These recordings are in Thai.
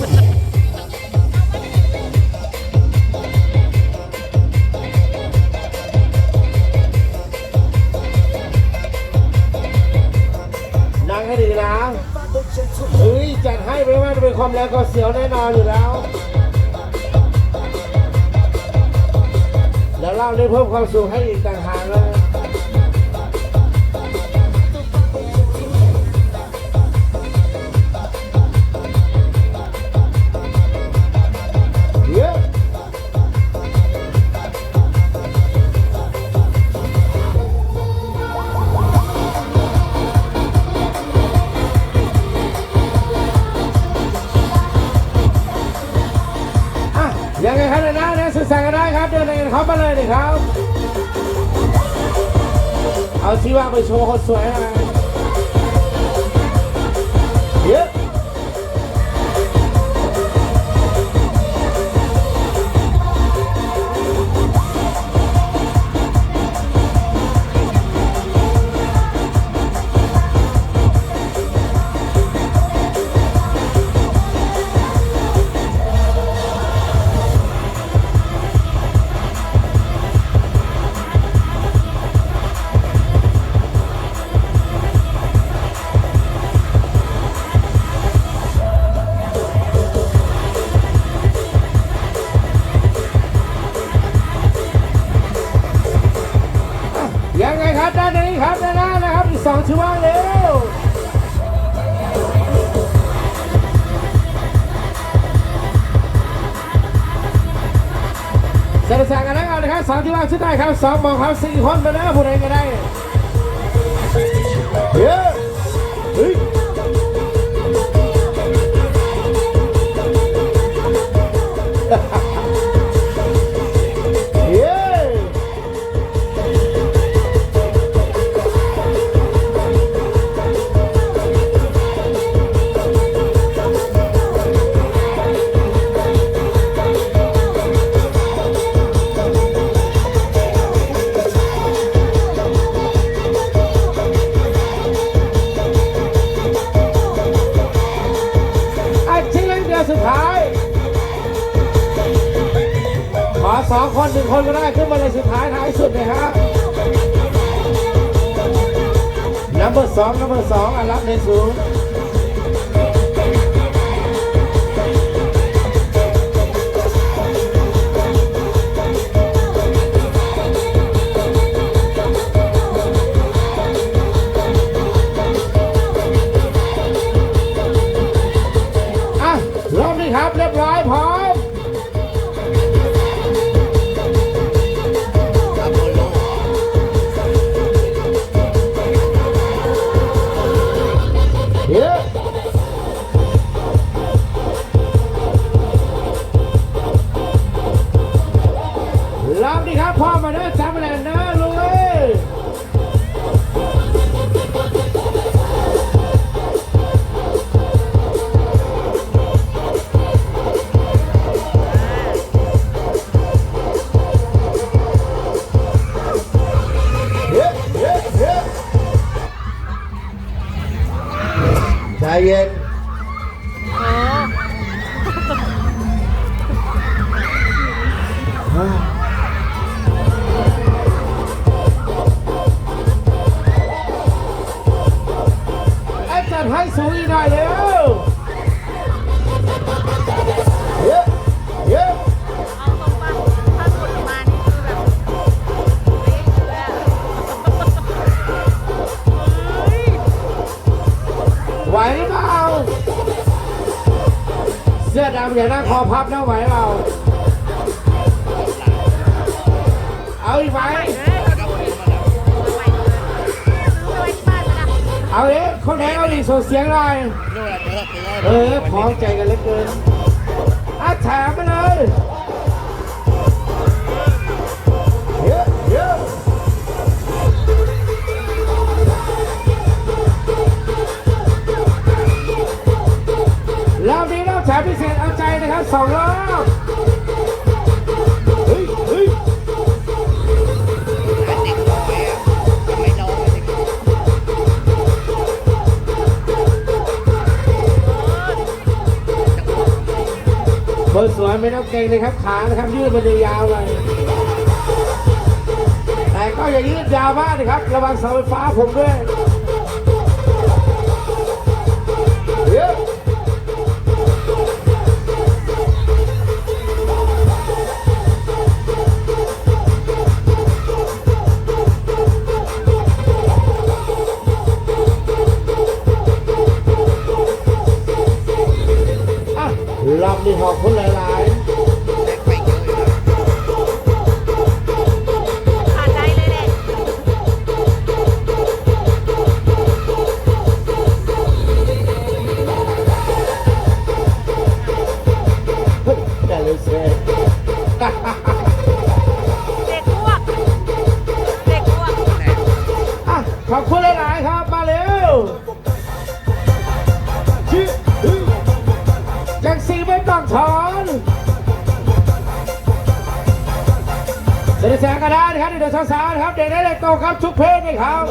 นั่งให้ดีนะเฮ้ยจัดให้ไม่ว่าเป็นความแรงก็เสียวแน่นอนอยู่แล้ว แล้วเล่าได้เพิ่มความสุขให้อีกต่างหากเลย สื่อสารกันได้ครับ เดินกันเขามาเลยดิครับ เอาชีว่าไปโชว์คนสวยหน่อย ครับด้านนี้ครับด้านหน้านะครับอีกสองชิว่างเร็วเสร็จสั่งกันแล้วนะครับสองชิว่างชุดได้ครับสองมองครับสี่คนไปแล้วผู้ใดก็ได้เฮ้ยเฮ้ยเสองคนหนึ่งคนก็ได้ขึ้นมาในสุดท้ายท้ายสุดเลยฮะนัมเบอร์สองนัมเบอร์สองอันรับในสูง ใจเย็นไอ้จัดให้สูงอีกหน่อยเลย เสื้อดำอย่านั่งคอพับนะไหวเรา เอาอีกไหมใหม่เอาเลยซื้อไปไว้ที่บ้านนะเอาเอ๊คนไหนเอาอีกส่งเสียงหน่อยเออพร้อมใจกันเหลือเกินอะแถมไปเลย สองรอบเฮ้ยเฮ้ยคนสวยไม่ต้องเกรงเลยครับขานะครับยืดมันยาวเลยแต่ก็อย่ายืดยาวมากนะครับ ระวังเสาไฟฟ้าผมด้วย 你好回来啦 เด็กแสงกระดานครับเด็กๆสาวๆนะครับเด็กเล็กโตครับชุกเพศนี่ครับ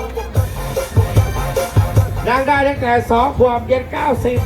นั่งได้ตั้งแต่สองขวบเย็นเก้าสิบ